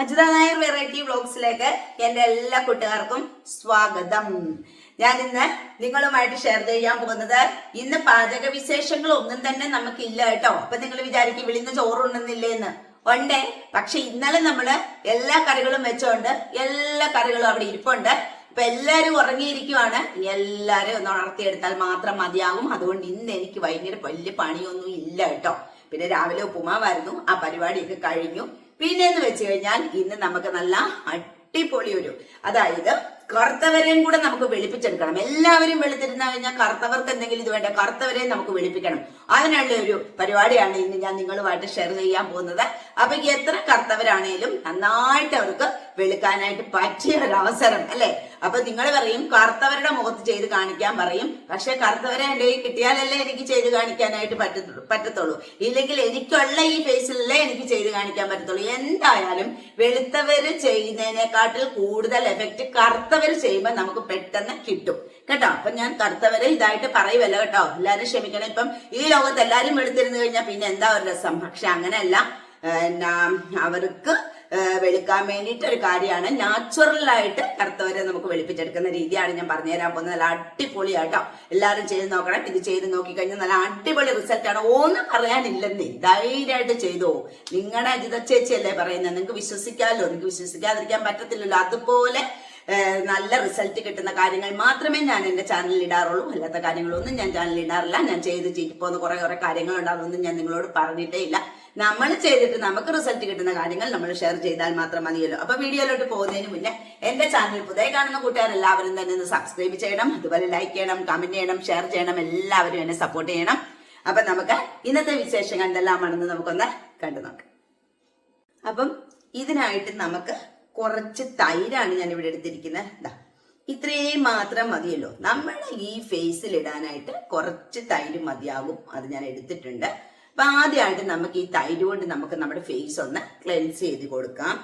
Ajitha Nair variety വ്ളോഗ്സിലേക്ക് എന്റെ എല്ലാ കൂട്ടുകാർക്കും സ്വാഗതം. ഞാൻ ഇന്ന് നിങ്ങളുമായിട്ട് ഷെയർ ചെയ്യാൻ പോകുന്നത് ഇന്ന് പാചക വിശേഷങ്ങൾ ഒന്നും തന്നെ നമുക്കില്ല കേട്ടോ. അപ്പൊ നിങ്ങൾ വിചാരിക്കും വിളിന്ന് ചോറുണ്ടെന്നില്ലേന്ന് ഉണ്ട്. പക്ഷെ ഇന്നലെ നമ്മൾ എല്ലാ കറികളും വെച്ചോണ്ട് എല്ലാ കറികളും അവിടെ ഇരിപ്പുണ്ട്. ഇപ്പൊ എല്ലാരും ഉറങ്ങിയിരിക്കുവാണ്. എല്ലാരും ഒന്ന് ഉണർത്തിയെടുത്താൽ മാത്രം മതിയാകും. അതുകൊണ്ട് ഇന്ന് എനിക്ക് ഭയങ്കര വലിയ പണിയൊന്നും ഇല്ല കേട്ടോ. പിന്നെ രാവിലെ ഉപ്പുമാവായിരുന്നു. ആ പരിപാടിയൊക്കെ കഴിഞ്ഞു. പിന്നെ എന്ന് വെച്ച് കഴിഞ്ഞാൽ ഇന്ന് നമുക്ക് നല്ല അടിപൊളി ഒരു അതായത് കറുത്തവരെയും കൂടെ നമുക്ക് വെളുപ്പിച്ചെടുക്കണം. എല്ലാവരും വെളുത്തിരുന്ന കഴിഞ്ഞാൽ കറുത്തവർക്ക് എന്തെങ്കിലും ഇത് വേണ്ട? കറുത്തവരെയും നമുക്ക് വെളുപ്പിക്കണം. അതിനുള്ള ഒരു പരിപാടിയാണ് ഇന്ന് ഞാൻ നിങ്ങളുമായിട്ട് ഷെയർ ചെയ്യാൻ പോകുന്നത്. അപ്പൊ എത്ര കറുത്തവരാണേലും നന്നായിട്ട് അവർക്ക് വെളുക്കാനായിട്ട് പറ്റിയ ഒരു അവസരം അല്ലെ? അപ്പൊ നിങ്ങൾ പറയും കറുത്തവരുടെ മുഖത്ത് ചെയ്ത് കാണിക്കാൻ പറയും. പക്ഷെ കറുത്തവരെ എന്റെ കിട്ടിയാലല്ലേ എനിക്ക് ചെയ്ത് കാണിക്കാനായിട്ട് പറ്റത്തുള്ളൂ പറ്റത്തുള്ളൂ. ഇല്ലെങ്കിൽ എനിക്കുള്ള ഈ ഫേസിലല്ലേ എനിക്ക് ചെയ്ത് കാണിക്കാൻ പറ്റത്തുള്ളൂ. എന്തായാലും വെളുത്തവര് ചെയ്യുന്നതിനെക്കാട്ടിൽ കൂടുതൽ എഫക്റ്റ് കറുത്തവര് ചെയ്യുമ്പോൾ നമുക്ക് പെട്ടെന്ന് കിട്ടും. കേട്ടോ? അപ്പൊ ഞാൻ കറുത്തവരെ ഇതായിട്ട് പറയുമല്ലോ കേട്ടോ. എല്ലാരും ക്ഷമിക്കണം. ഇപ്പം ഈ ലോകത്ത് എല്ലാരും വെളുത്തിരുന്നു കഴിഞ്ഞാൽ പിന്നെ എന്താ ഒരു രസം? പക്ഷെ അങ്ങനെയല്ല. അവർക്ക് വെളുക്കാൻ വേണ്ടിയിട്ട് ഒരു കാര്യമാണ്. നാച്ചുറൽ ആയിട്ട് കറുത്തവരെ നമുക്ക് വെളുപ്പിച്ചെടുക്കുന്ന രീതിയാണ് ഞാൻ പറഞ്ഞു തരാൻ പോകുന്നത്. നല്ല അടിപൊളിയാട്ടോ. എല്ലാവരും ചെയ്ത് നോക്കണം. ഇത് ചെയ്ത് നോക്കിക്കഴിഞ്ഞാൽ നല്ല അടിപൊളി റിസൾട്ട് ആണ്. ഒന്നും പറയാനില്ലെന്നേ. ധൈര്യമായിട്ട് ചെയ്തോ. നിങ്ങളുടെ അജിത ചേച്ചിയല്ലേ പറയുന്നത്. നിങ്ങൾക്ക് വിശ്വസിക്കാമല്ലോ. നിങ്ങൾക്ക് വിശ്വസിക്കാതിരിക്കാൻ പറ്റത്തില്ലല്ലോ. അതുപോലെ നല്ല റിസൾട്ട് കിട്ടുന്ന കാര്യങ്ങൾ മാത്രമേ ഞാൻ എന്റെ ചാനലിൽ ഇടാറുള്ളൂ. അല്ലാത്ത കാര്യങ്ങളൊന്നും ഞാൻ ചാനലിൽ ഇടാറില്ല. ഞാൻ ചെയ്ത് ചീറ്റിപ്പോന്ന് കുറെ കുറെ കാര്യങ്ങളുണ്ട്. അതൊന്നും ഞാൻ നിങ്ങളോട് പറഞ്ഞിട്ടേ ഇല്ല. നമ്മൾ ചെയ്തിട്ട് നമുക്ക് റിസൾട്ട് കിട്ടുന്ന കാര്യങ്ങൾ നമ്മൾ ഷെയർ ചെയ്താൽ മാത്രം മതിയല്ലോ. അപ്പൊ വീഡിയോയിലോട്ട് പോകുന്നതിന് മുന്നേ എന്റെ ചാനൽ പുതിയ കാണുന്ന കൂട്ടുകാർ എല്ലാവരും തന്നെ ഒന്ന് സബ്സ്ക്രൈബ് ചെയ്യണം അതുപോലെ ലൈക്ക് ചെയ്യണം കമന്റ് ചെയ്യണം ഷെയർ ചെയ്യണം എല്ലാവരും എന്നെ സപ്പോർട്ട് ചെയ്യണം. അപ്പൊ നമുക്ക് ഇന്നത്തെ വിശേഷം കണ്ടെല്ലാമാണെന്ന് നമുക്കൊന്ന് കണ്ടു നോക്കാം. അപ്പം ഇതിനായിട്ട് നമുക്ക് കുറച്ച് തൈരാണ് ഞാൻ ഇവിടെ എടുത്തിരിക്കുന്നത് ഇത്രയും മാത്രം മതിയല്ലോ. നമ്മൾ ഈ ഫേസിൽ ഇടാനായിട്ട് കുറച്ച് തൈര് മതിയാകും. അത് ഞാൻ എടുത്തിട്ടുണ്ട്. അപ്പൊ ആദ്യമായിട്ട് നമുക്ക് ഈ തൈര് കൊണ്ട് നമുക്ക് നമ്മുടെ ഫേസ് ഒന്ന് ക്ലെൻസ് ചെയ്ത് കൊടുക്കാം.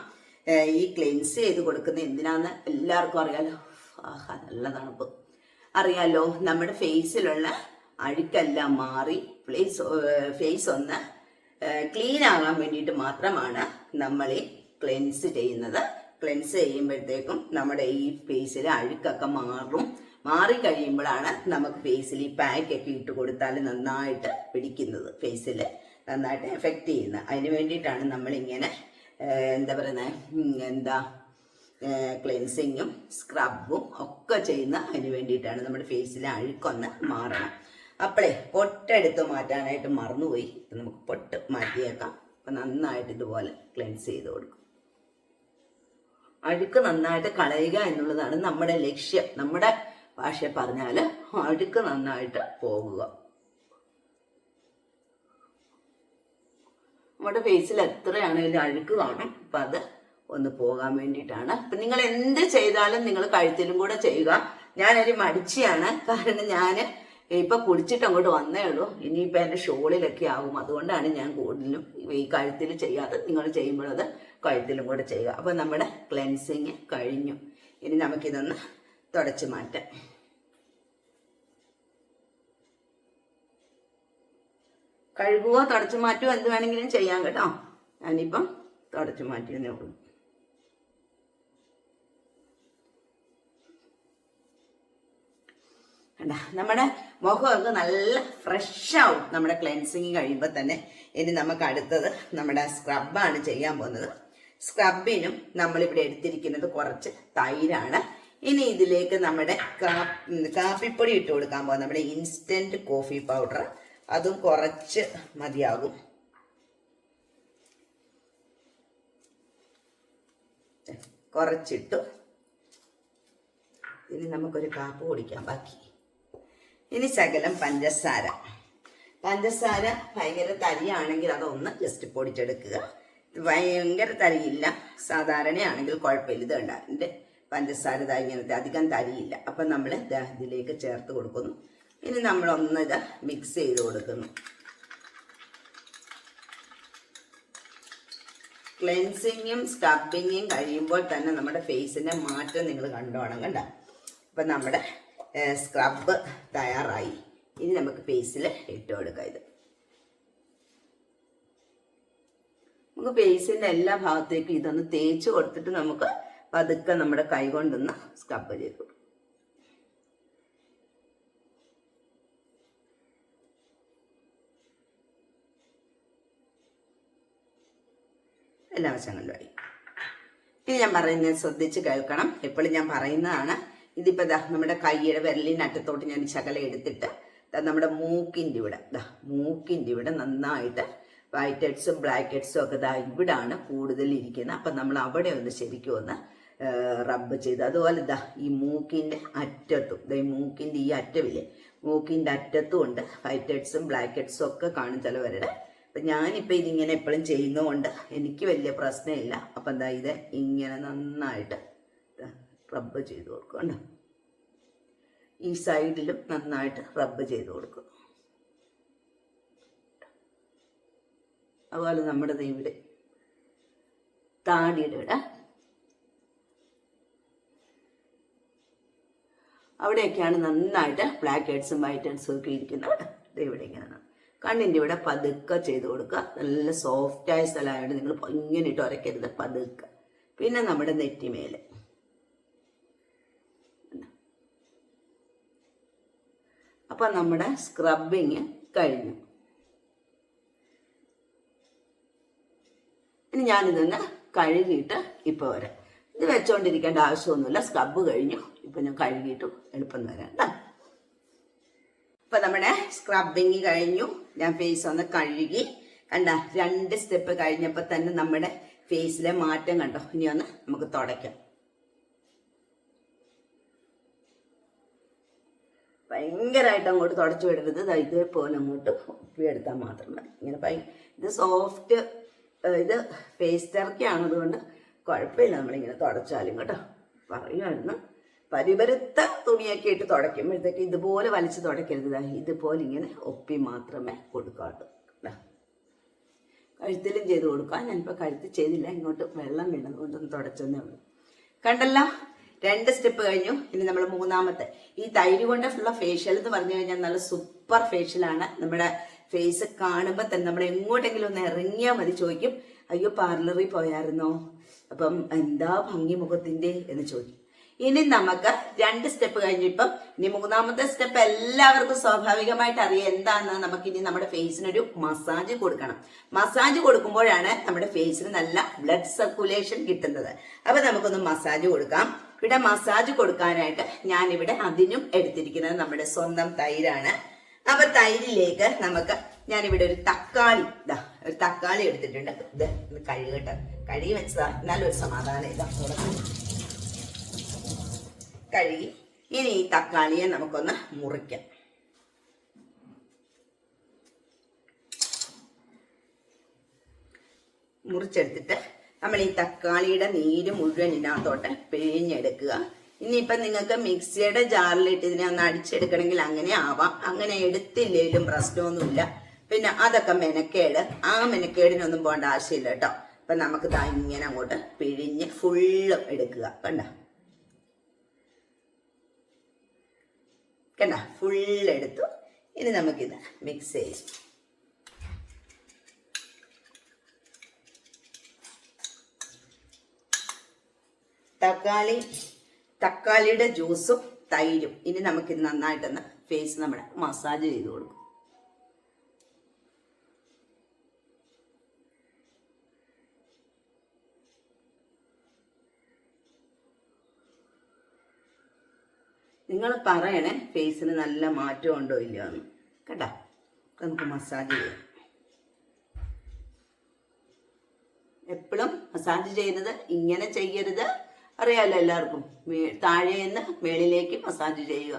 ഈ ക്ലെൻസ് ചെയ്ത് കൊടുക്കുന്ന എന്തിനാന്ന് എല്ലാവർക്കും അറിയാലോ. ആഹാ നല്ല തണുപ്പ്. അറിയാലോ നമ്മുടെ ഫേസിലുള്ള അഴുക്കെല്ലാം മാറി ഫേസ് ഫേസ് ഒന്ന് ക്ലീൻ ആകാൻ വേണ്ടിയിട്ട് മാത്രമാണ് നമ്മൾ ഈ ക്ലെൻസ് ചെയ്യുന്നത്. ക്ലെൻസ് ചെയ്യുമ്പോഴത്തേക്കും നമ്മുടെ ഈ ഫേസിലെ അഴുക്കൊക്കെ മാറും. മാറി കഴിയുമ്പോഴാണ് നമുക്ക് ഫേസിൽ ഈ പാക്കൊക്കെ ഇട്ട് കൊടുത്താൽ നന്നായിട്ട് പിടിക്കുന്നത് ഫേസിൽ നന്നായിട്ട് എഫക്റ്റ് ചെയ്യുന്നത്. അതിന് വേണ്ടിയിട്ടാണ് നമ്മളിങ്ങനെ എന്താ പറയുന്നത് എന്താ ക്ലെൻസിങ്ങും സ്ക്രബും ഒക്കെ ചെയ്യുന്ന അതിന് വേണ്ടിയിട്ടാണ് നമ്മുടെ ഫേസിലെ അഴുക്കൊന്ന് മാറണം. അപ്പോഴേ പൊട്ടെടുത്ത് മാറ്റാനായിട്ട് മറന്നുപോയി. നമുക്ക് പൊട്ട് മാറ്റിയേക്കാം. അപ്പം നന്നായിട്ട് ഇതുപോലെ ക്ലെൻസ് ചെയ്ത് കൊടുക്കും. അഴുക്ക് നന്നായിട്ട് കളയുക എന്നുള്ളതാണ് നമ്മുടെ ലക്ഷ്യം. നമ്മുടെ ഭാഷ പറഞ്ഞാൽ അഴുക്ക് നന്നായിട്ട് പോകുക. നമ്മുടെ ഫേസിൽ എത്രയാണെങ്കിലും അഴുക്ക് കാണും. അപ്പം അത് ഒന്ന് പോകാൻ വേണ്ടിയിട്ടാണ്. അപ്പം നിങ്ങൾ എന്ത് ചെയ്താലും നിങ്ങൾ കഴുത്തിലും കൂടെ ചെയ്യുക. ഞാനൊരു മടിച്ചിയാണ്. കാരണം ഞാൻ ഇപ്പം കുടിച്ചിട്ട് അങ്ങോട്ട് വന്നേ ഉള്ളൂ. ഇനിയിപ്പോൾ എന്റെ ഷോളിലൊക്കെ ആകും അതുകൊണ്ടാണ് ഞാൻ കൂടുതലും ഈ കഴുത്തിൽ ചെയ്യാതെ നിങ്ങൾ ചെയ്യുമ്പോഴത് കഴുത്തിലും കൂടെ ചെയ്യുക. അപ്പോൾ നമ്മുടെ ക്ലെൻസിങ് കഴിഞ്ഞു. ഇനി നമുക്കിതൊന്ന് തുടച്ച് മാറ്റാം കഴുകുവോ തുടച്ചു മാറ്റുകയോ എന്ത് വേണമെങ്കിലും ചെയ്യാം കേട്ടോ. ഞാനിപ്പം തുടച്ചു മാറ്റിയെന്നേ ഉള്ളൂ. കണ്ടാ? നമ്മുടെ മുഖമൊക്കെ നല്ല ഫ്രഷ് ആവും. നമ്മുടെ ക്ലെൻസിങ് കഴിയുമ്പോൾ തന്നെ ഇനി നമുക്ക് അടുത്തത് നമ്മുടെ സ്ക്രബാണ് ചെയ്യാൻ പോകുന്നത്. സ്ക്രബിനും നമ്മളിവിടെ എടുത്തിരിക്കുന്നത് കുറച്ച് തൈരാണ്. ഇനി ഇതിലേക്ക് നമ്മുടെ കാപ്പിപ്പൊടി ഇട്ട് കൊടുക്കാൻ പോകും നമ്മുടെ ഇൻസ്റ്റന്റ് കോഫി പൗഡർ അതും കുറച്ച് മതിയാകും. കുറച്ചിട്ടു. ഇനി നമുക്കൊരു കാപ്പ് കുടിക്കാം. ബാക്കി. ഇനി ശകലം പഞ്ചസാര. പഞ്ചസാര ഭയങ്കര തരിയാണെങ്കിൽ അതൊന്ന് ജസ്റ്റ് പൊടിച്ചെടുക്കുക. ഭയങ്കര തരിയില്ല. സാധാരണയാണെങ്കിൽ കുഴപ്പമില്ല. ഇത് ഉണ്ടാകും പഞ്ചസാര ഇങ്ങനത്തെ അധികം തരിയില്ല. അപ്പം നമ്മൾ ഇതിലേക്ക് ചേർത്ത് കൊടുക്കുന്നു. ഇനി നമ്മളൊന്ന് ഇത് മിക്സ് ചെയ്ത് കൊടുക്കുന്നു. ക്ലെൻസിങ്ങും സ്ക്രബിങ്ങും കഴിയുമ്പോൾ തന്നെ നമ്മുടെ ഫേസിന്റെ മാറ്റം നിങ്ങൾ കണ്ടോണം കണ്ട? അപ്പം നമ്മുടെ സ്ക്രബ് തയ്യാറായി. ഇനി നമുക്ക് ഫേസിൽ ഇട്ട് കൊടുക്കാം ഇത്. നമുക്ക് ഫേസിന്റെ എല്ലാ ഭാഗത്തേക്കും ഇതൊന്ന് തേച്ച് കൊടുത്തിട്ട് നമുക്ക് പതുക്കെ നമ്മുടെ കൈ കൊണ്ടൊന്ന് സ്ക്രബ് ചെയ്തു. എല്ലാ വശങ്ങളിലും ഇനി ഞാൻ പറയുന്നത് ശ്രദ്ധിച്ച് കേൾക്കണം. എപ്പോഴും ഞാൻ പറയുന്നതാണ് ഇതിപ്പോ ദാ നമ്മുടെ കൈയുടെ വിരലിന്റെ അറ്റത്തോട്ട് ഞാൻ ശകലം എടുത്തിട്ട് നമ്മുടെ മൂക്കിന്റെ ഇവിടെ ദാ മൂക്കിന്റെ ഇവിടെ നന്നായിട്ട് വൈറ്റ് ഹെഡ്സും ബ്ലാക്ക് ഹെഡ്സും ഒക്കെ ദാ ഇവിടാണ് കൂടുതൽ ഇരിക്കുന്നത്. അപ്പം നമ്മൾ അവിടെ ഒന്ന് ശരിക്കും ഒന്ന് റബ്ബ് ചെയ്ത്. അതുപോലെ ദാ ഈ മൂക്കിന്റെ അറ്റത്തും ദാ ഈ മൂക്കിന്റെ ഈ അറ്റമില്ലേ മൂക്കിന്റെ അറ്റത്തും ഉണ്ട്. വൈറ്റ് ഹെഡ്സും ബ്ലാക്ക് ഹെഡ്സും ഒക്കെ കാണും ചിലവരുടെ അപ്പം ഞാനിപ്പോൾ ഇതിങ്ങനെ എപ്പോഴും ചെയ്യുന്നതുകൊണ്ട് എനിക്ക് വലിയ പ്രശ്നമില്ല. അപ്പം എന്താ ഇത് ഇങ്ങനെ നന്നായിട്ട് റബ്ബ് ചെയ്ത് കൊടുക്കും കണ്ടോ? ഈ സൈഡിലും നന്നായിട്ട് റബ്ബ് ചെയ്ത് കൊടുക്കും. അതുപോലെ നമ്മുടെ ഇവിടെ താടിയുടെ ഇവിടെ അവിടെയൊക്കെയാണ് നന്നായിട്ട് ബ്ലാക്ക് ഹെഡ്സും വൈറ്റ് ഹെഡ്സും ഒക്കെ ഇരിക്കുന്നത്. ഇവിടെ ഇങ്ങനെ കണ്ണിന്റെ ഇവിടെ പതുക്കെ ചെയ്ത് കൊടുക്കുക. നല്ല സോഫ്റ്റായ സ്ഥലമായിട്ട് നിങ്ങൾ ഇങ്ങനെ ഇട്ട് ഉരയ്ക്കരുത് പതുക്കെ. പിന്നെ നമ്മുടെ നെറ്റിമേൽ. അപ്പം നമ്മുടെ സ്ക്രബിങ് കഴിഞ്ഞു. ഇനി ഞാനിതൊന്ന് കഴുകിയിട്ട് ഇപ്പോൾ വരാം. ഇത് വെച്ചോണ്ടിരിക്കേണ്ട ആവശ്യമൊന്നുമില്ല. സ്ക്രബ് കഴിഞ്ഞു. ഇപ്പം ഞാൻ കഴുകിയിട്ട് എളുപ്പം തരാം കേട്ടോ നമ്മുടെ സ്ക്രബിങ് കഴിഞ്ഞു. ഞാൻ ഫേസ് ഒന്ന് കഴുകി. കണ്ട രണ്ട് സ്റ്റെപ്പ് കഴിഞ്ഞപ്പോൾ തന്നെ നമ്മുടെ ഫേസിലെ മാറ്റം കണ്ടോ? ഇനി ഒന്ന് നമുക്ക് തുടയ്ക്കാം. ഭയങ്കരമായിട്ട് അങ്ങോട്ട് തുടച്ചു വിടരുത്. ഇതേപോലെ അങ്ങോട്ട് ഒപ്പിയെടുത്താൽ മാത്രം മതി. ഇങ്ങനെ ഭയ ഇത് സോഫ്റ്റ് ഇത് ഫേസ് തിറക്കിയാണതുകൊണ്ട് കുഴപ്പമില്ല. നമ്മളിങ്ങനെ തുടച്ചാലും കേട്ടോ. പറയുമായിരുന്നു പരിപരുത്ത തുണിയൊക്കെ ഇട്ട് തുടയ്ക്കുമ്പോഴത്തേക്ക് ഇതുപോലെ വലിച്ചു തുടയ്ക്കരുത് ഇതുപോലെ ഇങ്ങനെ ഒപ്പി മാത്രമേ കൊടുക്കാറുള്ളൂ ദാ. കഴുത്തിലും ചെയ്ത് കൊടുക്കാം. ഞാനിപ്പോൾ കഴുത്ത് ചെയ്തില്ല. ഇങ്ങോട്ട് വെള്ളം വീണത് കൊണ്ടൊന്ന് തുടച്ചെന്നേ ഉള്ളൂ. കണ്ടല്ലോ? രണ്ട് സ്റ്റെപ്പ് കഴിഞ്ഞു. ഇനി നമ്മൾ മൂന്നാമത്തെ. ഈ തൈര് കൊണ്ടുള്ള ഫേഷ്യൽ എന്ന് പറഞ്ഞു കഴിഞ്ഞാൽ നല്ല സൂപ്പർ ഫേഷ്യലാണ് നമ്മുടെ ഫേസ് കാണുമ്പോൾ തന്നെ നമ്മൾ എങ്ങോട്ടെങ്കിലും ഒന്ന് ഇറങ്ങിയാൽ മതി ചോദിക്കും. അയ്യോ പാർലറിൽ പോയായിരുന്നോ? അപ്പം എന്താ ഭംഗി മുഖത്തിന്റെ എന്ന് ചോദിക്കും. ഇനി നമുക്ക് രണ്ട് സ്റ്റെപ്പ് കഴിഞ്ഞിപ്പം ഇനി മൂന്നാമത്തെ സ്റ്റെപ്പ് എല്ലാവർക്കും സ്വാഭാവികമായിട്ട് അറിയാം എന്താന്ന് നമുക്ക് ഇനി നമ്മുടെ ഫേസിനൊരു മസാജ് കൊടുക്കണം. മസാജ് കൊടുക്കുമ്പോഴാണ് നമ്മുടെ ഫേസിന് നല്ല ബ്ലഡ് സർക്കുലേഷൻ കിട്ടുന്നത്. അപ്പൊ നമുക്കൊന്ന് മസാജ് കൊടുക്കാം. ഇവിടെ മസാജ് കൊടുക്കാനായിട്ട് ഞാൻ ഇവിടെ അതിനും എടുത്തിരിക്കുന്നത് നമ്മുടെ സ്വന്തം തൈരാണ്. അപ്പൊ തൈരിലേക്ക് നമുക്ക് ഞാൻ ഇവിടെ ഒരു തക്കാളി ഇതാ ഒരു തക്കാളി എടുത്തിട്ടുണ്ട്. ഇത് കഴുകട്ടെ. കഴുകി വെച്ചതാ. എന്നാലും ഒരു സമാധാനം ഇതാ. കഴുകി ഇനി ഈ തക്കാളിയെ നമുക്കൊന്ന് മുറിക്കാം. മുറിച്ചെടുത്തിട്ട് നമ്മൾ ഈ തക്കാളിയുടെ നീര് മുഴുവൻ ഇതിനകത്തോട്ട് പിഴിഞ്ഞെടുക്കുക. ഇനിയിപ്പം നിങ്ങൾക്ക് മിക്സിയുടെ ജാറിലിട്ട് ഇതിനെ ഒന്ന് അടിച്ചെടുക്കണമെങ്കിൽ അങ്ങനെ ആവാം. അങ്ങനെ എടുത്തില്ലെങ്കിലും പ്രശ്നമൊന്നുമില്ല. പിന്നെ അതൊക്കെ മെനക്കേട്. ആ മെനക്കേടിനൊന്നും പോകേണ്ട ആവശ്യമില്ല കേട്ടോ. അപ്പൊ നമുക്ക് ഇങ്ങനെ അങ്ങോട്ട് പിഴിഞ്ഞ് ഫുള്ളും എടുക്കുക. കണ്ട? കണ്ട? ഫുൾ എടുത്തു ഇനി നമുക്കിത് മിക്സ് ചെയ്യാം. തക്കാളി തക്കാളിയുടെ ജ്യൂസും തൈരും. ഇനി നമുക്കിത് നന്നായിട്ടൊന്ന് ഫേസ് നമ്മുടെ മസാജ് ചെയ്ത് കൊടുക്കും. നിങ്ങൾ പറയണേ ഫേസിന് നല്ല മാറ്റം ഉണ്ടോ ഇല്ലയോ എന്ന് കേട്ടോ? നമുക്ക് മസാജ് ചെയ്യാം. എപ്പോഴും മസാജ് ചെയ്യുന്നത് ഇങ്ങനെ ചെയ്യരുത്. അറിയാമല്ലോ എല്ലാവർക്കും. താഴേന്ന് മേളിലേക്ക് മസാജ് ചെയ്യുക.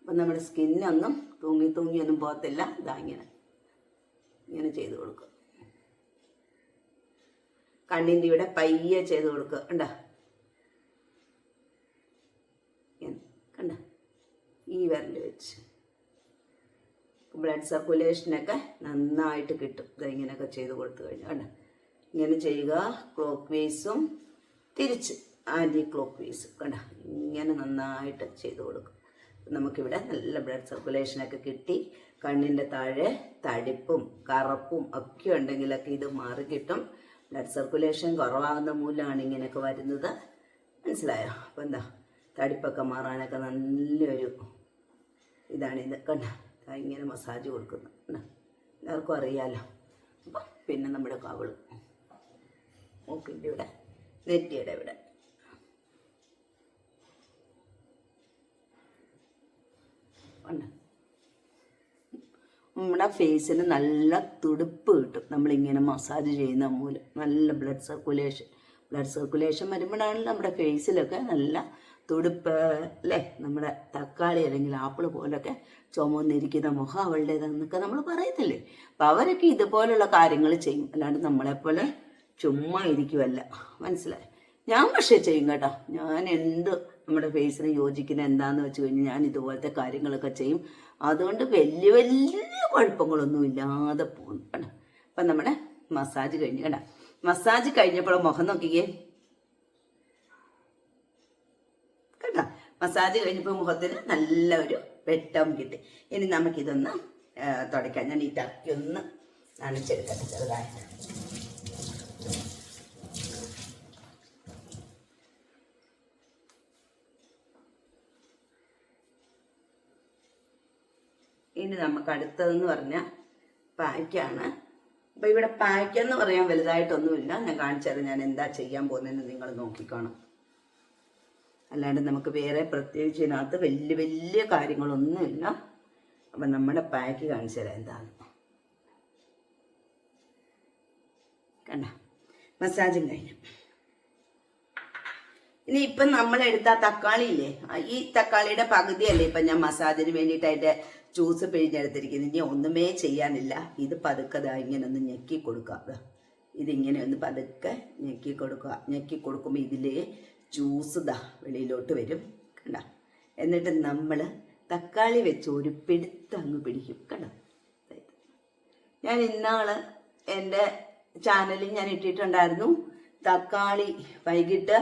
അപ്പം നമ്മുടെ സ്കിന്നൊന്നും തൂങ്ങി തൂങ്ങിയൊന്നും പോകത്തില്ല. ഇതാ ഇങ്ങനെ. ഇങ്ങനെ ചെയ്ത് കൊടുക്കുക. കണ്ണിന്റെ ഇവിടെ പയ്യെ ചെയ്ത് കൊടുക്കുക കണ്ട? കണ്ട? ഈ വിരൽ വെച്ച്. ബ്ലഡ് സർക്കുലേഷനൊക്കെ നന്നായിട്ട് കിട്ടും. ഇതിങ്ങനെയൊക്കെ ചെയ്ത് കൊടുത്തു കഴിഞ്ഞാൽ കണ്ട? ഇങ്ങനെ ചെയ്യുക. ക്ലോക്ക് വേസും തിരിച്ച് ആന്റി ക്ലോക്ക് വേസും. കണ്ട? ഇങ്ങനെ നന്നായിട്ട് ചെയ്ത് കൊടുക്കും. നമുക്കിവിടെ നല്ല ബ്ലഡ് സർക്കുലേഷനൊക്കെ കിട്ടി. കണ്ണിന്റെ താഴെ തടിപ്പും കറുപ്പും ഒക്കെ ഉണ്ടെങ്കിലൊക്കെ ഇത് മാറി കിട്ടും. ബ്ലഡ് സർക്കുലേഷൻ കുറവാകുന്ന മൂലമാണ് ഇങ്ങനെയൊക്കെ വരുന്നത്. മനസ്സിലായോ? അപ്പം എന്താ തടിപ്പൊക്കെ മാറാനൊക്കെ നല്ലൊരു ഇതാണിത് കണ്ട? ഇങ്ങനെ മസാജ് കൊടുക്കുന്നു? എല്ലാവർക്കും അറിയാലോ. അപ്പം പിന്നെ നമ്മുടെ കവിൾ. മൂക്കിന്റെ ഇവിടെ നെറ്റിയുടെ ഇവിടെ. കണ്ടോ? നമ്മുടെ ഫേസിന് നല്ല തുടുപ്പ് കിട്ടും. നമ്മളിങ്ങനെ മസാജ് ചെയ്യുന്ന മൂലം നല്ല ബ്ലഡ് സർക്കുലേഷൻ ബ്ലഡ് സർക്കുലേഷൻ വരുമ്പോഴാണ് നമ്മുടെ ഫേസിലൊക്കെ നല്ല തുടുപ്പ് അല്ലേ? നമ്മുടെ തക്കാളി അല്ലെങ്കിൽ ആപ്പിൾ പോലൊക്കെ ചുമന്നിരിക്കുന്ന മുഖം അവളുടേതെന്നൊക്കെ നമ്മൾ പറയത്തില്ലേ? അപ്പം അവരൊക്കെ ഇതുപോലുള്ള കാര്യങ്ങൾ ചെയ്യും. അല്ലാണ്ട് നമ്മളെപ്പോലെ ചുമ്മാ ഇരിക്കുമല്ല മനസ്സിലായി? ഞാൻ പക്ഷേ ചെയ്യും കേട്ടോ. ഞാൻ എന്ത് നമ്മുടെ ഫേസിന് യോജിക്കുന്ന എന്താന്ന് വെച്ച് കഴിഞ്ഞാൽ ഞാൻ ഇതുപോലത്തെ കാര്യങ്ങളൊക്കെ ചെയ്യും. അതുകൊണ്ട് വലിയ വലിയ കുഴപ്പങ്ങളൊന്നും ഇല്ലാതെ പോകുന്നു കേട്ടോ. അപ്പം നമ്മുടെ മസാജ് കഴിഞ്ഞു കേട്ടോ. മസാജ് കഴിഞ്ഞപ്പോൾ മുഖം നോക്കിക്കേ. കേട്ടോ? മസാജ് കഴിഞ്ഞപ്പോൾ മുഖത്തിന് നല്ല ഒരു വെട്ടം കിട്ടി. ഇനി നമുക്കിതൊന്ന് തുടയ്ക്കാം. ഞാൻ ഈ ടക്കി ഒന്ന് നനച്ചെടുക്കട്ടെ ചെറുതായിട്ട്. ഇനി നമുക്ക് അടുത്തതെന്ന് പറഞ്ഞാൽ പായ്ക്കാണ്. അപ്പോൾ ഇവിടെ പായ്ക്കെന്ന് പറയാൻ വലുതായിട്ടൊന്നുമില്ല. ഞാൻ കാണിച്ചത് ഞാൻ എന്താ ചെയ്യാൻ പോകുന്നതെന്ന് നിങ്ങൾ നോക്കിക്കോണം. അല്ലാണ്ട് നമുക്ക് വേറെ പ്രത്യേകിച്ച് ഇതിനകത്ത് വലിയ വലിയ കാര്യങ്ങളൊന്നുമില്ല. അപ്പം നമ്മുടെ പായ്ക്ക് കാണിച്ചു തരാം എന്താണ്. കണ്ട മസാജും കഴിഞ്ഞു. ഇനി ഇപ്പം നമ്മളെടുത്ത തക്കാളി ഇല്ലേ ഈ തക്കാളിയുടെ പകുതിയല്ലേ ഇപ്പം ഞാൻ മസാജിന് വേണ്ടിയിട്ടായിട്ട് ജ്യൂസ് പിഴിഞ്ഞെടുത്തിരിക്കുന്നത് ഇനി ഒന്നുമേ ചെയ്യാനില്ല. ഇത് പതുക്കെ ഇതാ ഇങ്ങനെ ഒന്ന് ഞെക്കി കൊടുക്കുക. ഇതിങ്ങനെ ഒന്ന് പതുക്കെ ഞെക്കി കൊടുക്കുക. ഞെക്കി കൊടുക്കുമ്പോൾ ഇതിലെ ജ്യൂസ് ദാ വെളിയിലോട്ട് വരും. കണ്ട? എന്നിട്ട് നമ്മൾ തക്കാളി വെച്ച് ഒരു പിടുത്ത് അങ്ങ് പിടിക്കും. കണ്ട? ഞാൻ ഇന്നാൾ എന്റെ ചാനലിൽ ഞാൻ ഇട്ടിട്ടുണ്ടായിരുന്നു തക്കാളി വൈകിട്ട്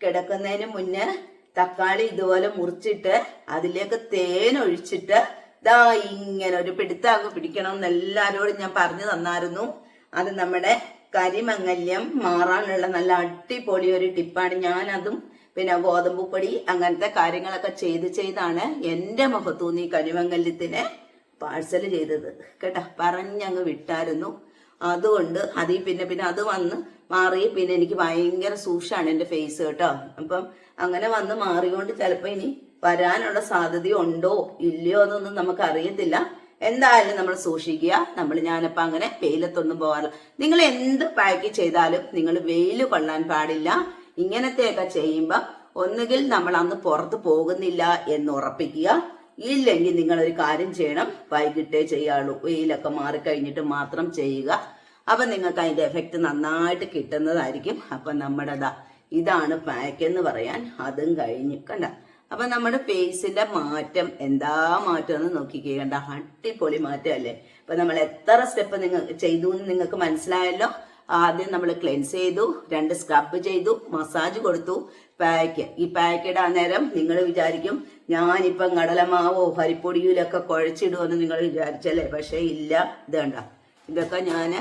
കിടക്കുന്നതിന് മുന്നേ തക്കാളി ഇതുപോലെ മുറിച്ചിട്ട് അതിലേക്ക് തേൻ ഒഴിച്ചിട്ട് ദാ ഇങ്ങനെ ഒരു പിടുത്താകെ പിടിക്കണം എന്ന് എല്ലാവരോടും ഞാൻ പറഞ്ഞു തന്നായിരുന്നു. അത് നമ്മുടെ കരിമംഗല്യം മാറാനുള്ള നല്ല അടിപൊളി ഒരു ടിപ്പാണ്. ഞാനതും പിന്നെ ഗോതമ്പ് പൊടി അങ്ങനത്തെ കാര്യങ്ങളൊക്കെ ചെയ്ത് ചെയ്താണ് എന്റെ മുഖത്തൂന്ന് ഈ കരിമങ്ങല്യത്തിനെ പാഴ്സൽ ചെയ്തത്. കേട്ടാ പറഞ്ഞങ്ങ് വിട്ടായിരുന്നു. അതുകൊണ്ട് അതിൽ പിന്നെ പിന്നെ അത് വന്ന് മാറി പിന്നെ എനിക്ക് ഭയങ്കര സൂക്ഷാണ് എന്റെ ഫേസ് കേട്ടോ. അപ്പം അങ്ങനെ വന്ന് മാറിയോണ്ട് ചിലപ്പോൾ ഇനി വരാനുള്ള സാധ്യത ഉണ്ടോ ഇല്ലയോ എന്നൊന്നും നമുക്ക് അറിയത്തില്ല എന്തായാലും നമ്മൾ സൂക്ഷിക്കുക. നമ്മൾ ഞാനിപ്പോൾ അങ്ങനെ വെയിലത്തൊന്നും പോകാറില്ല. നിങ്ങൾ എന്ത് പാക്ക് ചെയ്താലും നിങ്ങൾ വെയിൽ കൊള്ളാൻ പാടില്ല. ഇങ്ങനത്തെയൊക്കെ ചെയ്യുമ്പോൾ ഒന്നുകിൽ നമ്മൾ അന്ന് പുറത്ത് പോകുന്നില്ല എന്ന് ഉറപ്പിക്കുക. ഇല്ലെങ്കിൽ നിങ്ങൾ ഒരു കാര്യം ചെയ്യണം. വൈകിട്ടേ ചെയ്യാളൂ വെയിലൊക്കെ മാറിക്കഴിഞ്ഞിട്ട് മാത്രം ചെയ്യുക. അപ്പൊ നിങ്ങൾക്ക് അതിന്റെ എഫക്റ്റ് നന്നായിട്ട് കിട്ടുന്നതായിരിക്കും. അപ്പൊ നമ്മുടെ ഇതാണ് പാക്ക് എന്ന് പറയാൻ. അതും കഴിഞ്ഞു. കണ്ട? അപ്പൊ നമ്മുടെ ഫേസിന്റെ മാറ്റം എന്താ മാറ്റം എന്ന് നോക്കിക്കേ കണ്ട അടിപൊളി മാറ്റമല്ലേ? അപ്പൊ നമ്മൾ എത്ര സ്റ്റെപ്പ് നിങ്ങൾ ചെയ്തു എന്ന് നിങ്ങൾക്ക് മനസ്സിലായല്ലോ. ആദ്യം നമ്മൾ ക്ലെൻസ് ചെയ്തു രണ്ട് സ്ക്രബ് ചെയ്തു മസാജ് കൊടുത്തു പാക്ക് ഈ പാക്ക് ഇടാൻ നേരം നിങ്ങൾ വിചാരിക്കും ഞാനിപ്പം കടലമാവോ ഹരിപ്പൊടിയിലൊക്കെ കുഴച്ചിടുമെന്ന് നിങ്ങൾ വിചാരിച്ചല്ലേ? പക്ഷേ ഇല്ല ഇത് കണ്ട ഇതൊക്കെ ഞാൻ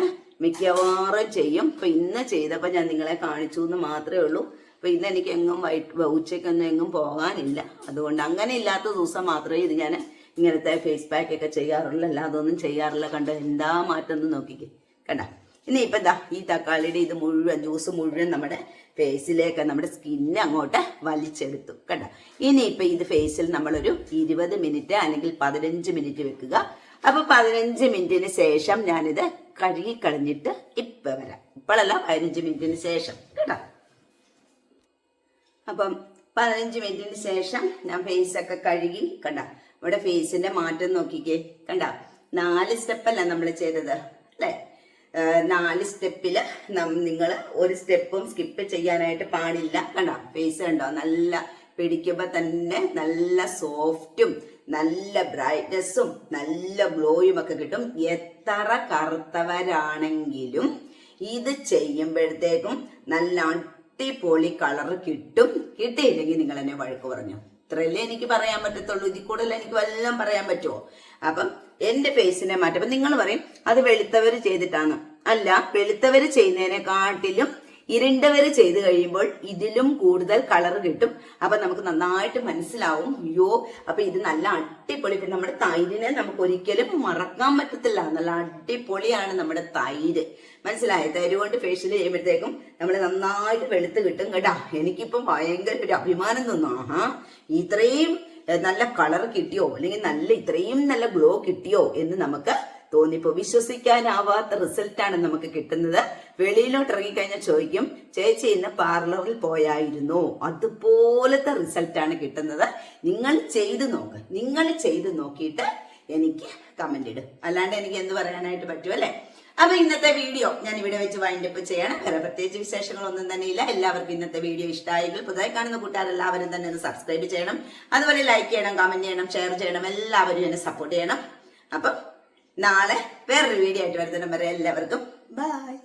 മിക്കവാറും ചെയ്യും. ഇപ്പൊ ഇന്ന് ചെയ്തപ്പോൾ ഞാൻ നിങ്ങളെ കാണിച്ചു എന്ന് മാത്രമേ ഉള്ളൂ. അപ്പൊ ഇന്ന് എനിക്ക് എങ്ങും വൈറ്റ് ഉച്ചയ്ക്കൊന്നും എങ്ങും പോകാനില്ല. അതുകൊണ്ട് അങ്ങനെ ഇല്ലാത്ത ദിവസം മാത്രമേ ഇത് ഞാൻ ഇങ്ങനത്തെ ഫേസ് പാക്ക് ഒക്കെ ചെയ്യാറുള്ളൂ. അല്ലാതെ ഒന്നും ചെയ്യാറില്ല. കണ്ട്? എന്താ മാറ്റം എന്ന് നോക്കിക്കേ. കണ്ട? ഇനി ഇപ്പൊ എന്താ ഈ തക്കാളിയുടെ ഇത് മുഴുവൻ ജ്യൂസ് മുഴുവൻ നമ്മുടെ ഫേസിലേക്ക് നമ്മുടെ സ്കിന്നെ അങ്ങോട്ട് വലിച്ചെടുത്തു. കണ്ട? ഇനി ഇപ്പൊ ഇത് ഫേസിൽ നമ്മളൊരു ഇരുപത് മിനിറ്റ് അല്ലെങ്കിൽ പതിനഞ്ച് മിനിറ്റ് വെക്കുക. അപ്പൊ പതിനഞ്ച് മിനിറ്റിന് ശേഷം ഞാനിത് കഴുകി കളഞ്ഞിട്ട് ഇപ്പൊ വരാം. ഇപ്പോഴല്ല പതിനഞ്ച് മിനിറ്റിന് ശേഷം. അപ്പം പതിനഞ്ച് മിനിറ്റിന് ശേഷം ഞാൻ ഫേസ് ഒക്കെ കഴുകി കണ്ട? ഇവിടെ ഫേസിന്റെ മാറ്റം നോക്കിക്കേ കണ്ട? നാല് സ്റ്റെപ്പല്ല നമ്മൾ ചെയ്തത് അല്ലേ? നാല് സ്റ്റെപ്പിൽ നിങ്ങൾ ഒരു സ്റ്റെപ്പും സ്കിപ്പ് ചെയ്യാനായിട്ട് പാടില്ല കണ്ട? ഫേസ് കണ്ടോ? നല്ല പിടിക്കുമ്പോ തന്നെ നല്ല സോഫ്റ്റും നല്ല ബ്രൈറ്റ്നസ്സും നല്ല ഗ്ലോയും ഒക്കെ കിട്ടും. എത്ര കറുത്തവരാണെങ്കിലും ഇത് ചെയ്യുമ്പോഴത്തേക്കും നല്ല അടിപൊളി കളർ കിട്ടും. കിട്ടിയില്ലെങ്കിൽ നിങ്ങൾ എന്നെ വഴക്ക് പറഞ്ഞു. ഇത്രയല്ലേ എനിക്ക് പറയാൻ പറ്റത്തുള്ളൂ? ഇതിൽ കൂടുതൽ എനിക്ക് വല്ലതും പറയാൻ പറ്റുമോ അപ്പം എന്റെ ഫേസിനെ മാറ്റം. നിങ്ങൾ പറയും അത് വെളുത്തവര് ചെയ്തിട്ടാണ്. അല്ല വെളുത്തവര് ചെയ്യുന്നതിനെക്കാട്ടിലും ഇരുണ്ടവര് ചെയ്ത് കഴിയുമ്പോൾ ഇതിലും കൂടുതൽ കളർ കിട്ടും. അപ്പൊ നമുക്ക് നന്നായിട്ട് മനസ്സിലാവും. അയ്യോ അപ്പൊ ഇത് നല്ല അടിപൊളി. പിന്നെ നമ്മുടെ തൈരിനെ നമുക്ക് ഒരിക്കലും മറക്കാൻ പറ്റത്തില്ല. നല്ല അടിപൊളിയാണ് നമ്മുടെ തൈര്. മനസ്സിലായോ? തൈര് കൊണ്ട് ഫേഷ്യൽ ചെയ്യുമ്പോഴത്തേക്കും നമ്മൾ നന്നായിട്ട് വെളുത്ത് കിട്ടും കേട്ടാ. എനിക്കിപ്പം ഭയങ്കര ഒരു അഭിമാനം തോന്നുന്നു. ആഹാ ഇത്രയും നല്ല കളർ കിട്ടിയോ? അല്ലെങ്കിൽ നല്ല ഇത്രയും നല്ല ഗ്ലോ കിട്ടിയോ എന്ന് നമുക്ക് തോന്നിപ്പോ വിശ്വസിക്കാനാവാത്ത റിസൾട്ടാണ് നമുക്ക് കിട്ടുന്നത്. വെളിയിലോട്ട് ഇറങ്ങിക്കഴിഞ്ഞാൽ ചോദിക്കും ചേച്ചി ഇന്ന് പാർലറിൽ പോയായിരുന്നു. അതുപോലത്തെ റിസൾട്ടാണ് കിട്ടുന്നത്. നിങ്ങൾ ചെയ്തു നോക്ക്. നിങ്ങൾ ചെയ്തു നോക്കിയിട്ട് എനിക്ക് കമന്റ് ഇടും. അല്ലാണ്ട് എനിക്ക് എന്ത് പറയാനായിട്ട് പറ്റും അല്ലേ? അപ്പൊ ഇന്നത്തെ വീഡിയോ ഞാൻ ഇവിടെ വെച്ച് വൈൻഡ് അപ്പ് ചെയ്യണം. വേറെ പ്രത്യേകിച്ച് വിശേഷങ്ങളൊന്നും തന്നെ ഇല്ല. എല്ലാവർക്കും ഇന്നത്തെ വീഡിയോ ഇഷ്ടമായെങ്കിൽ പുതുതായി കാണുന്ന കൂട്ടുകാർ എല്ലാവരും തന്നെ ഒന്ന് സബ്സ്ക്രൈബ് ചെയ്യണം. അതുപോലെ ലൈക്ക് ചെയ്യണം കമന്റ് ചെയ്യണം ഷെയർ ചെയ്യണം. എല്ലാവരും എന്നെ സപ്പോർട്ട് ചെയ്യണം. അപ്പം നാളെ വേറൊരു വീഡിയോ ആയിട്ട് വരുന്നതിനും വരെ എല്ലാവർക്കും ബൈ